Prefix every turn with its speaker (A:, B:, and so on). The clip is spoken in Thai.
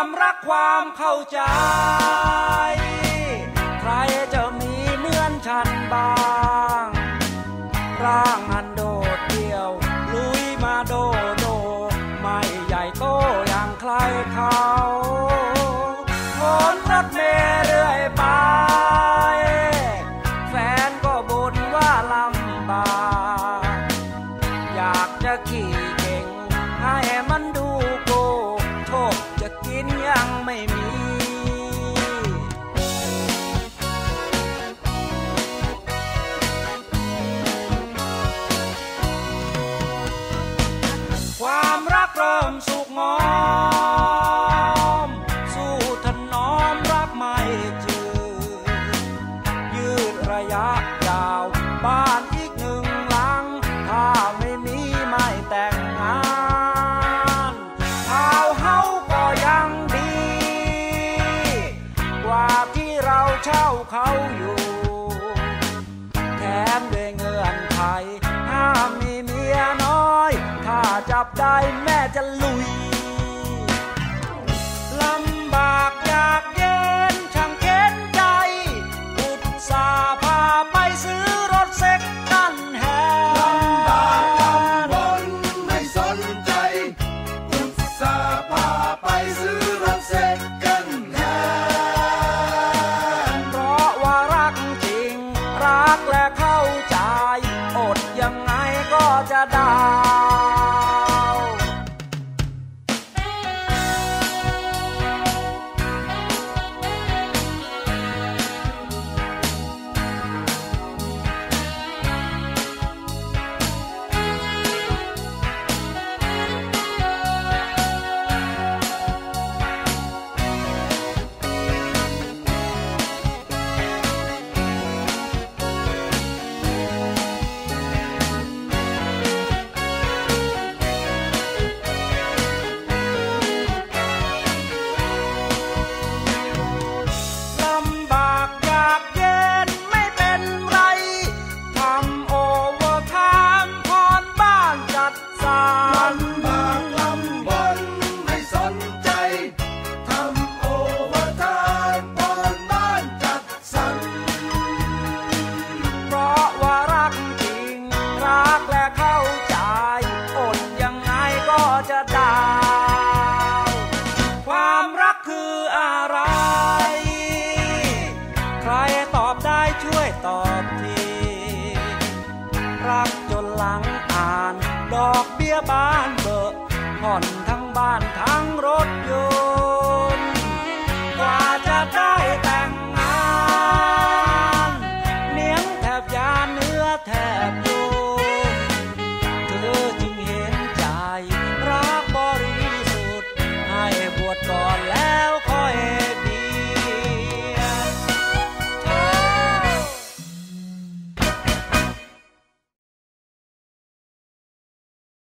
A: ความรักความเข้าใจ ไม่มีความรักเริ่มสุกงอม สู้ถนอมรักไม่จืดยืดระยะยาว เขาอยู่ แถมด้วยเงินไทยห้ามมีเมียน้อย ถ้าจับได้แม่จะลุย ที รั
B: กจน
A: หลังอ่าน ดอกเบี้ยบ้านเบอร์ผ่อนทั้งบ้านทั้งรถยนต์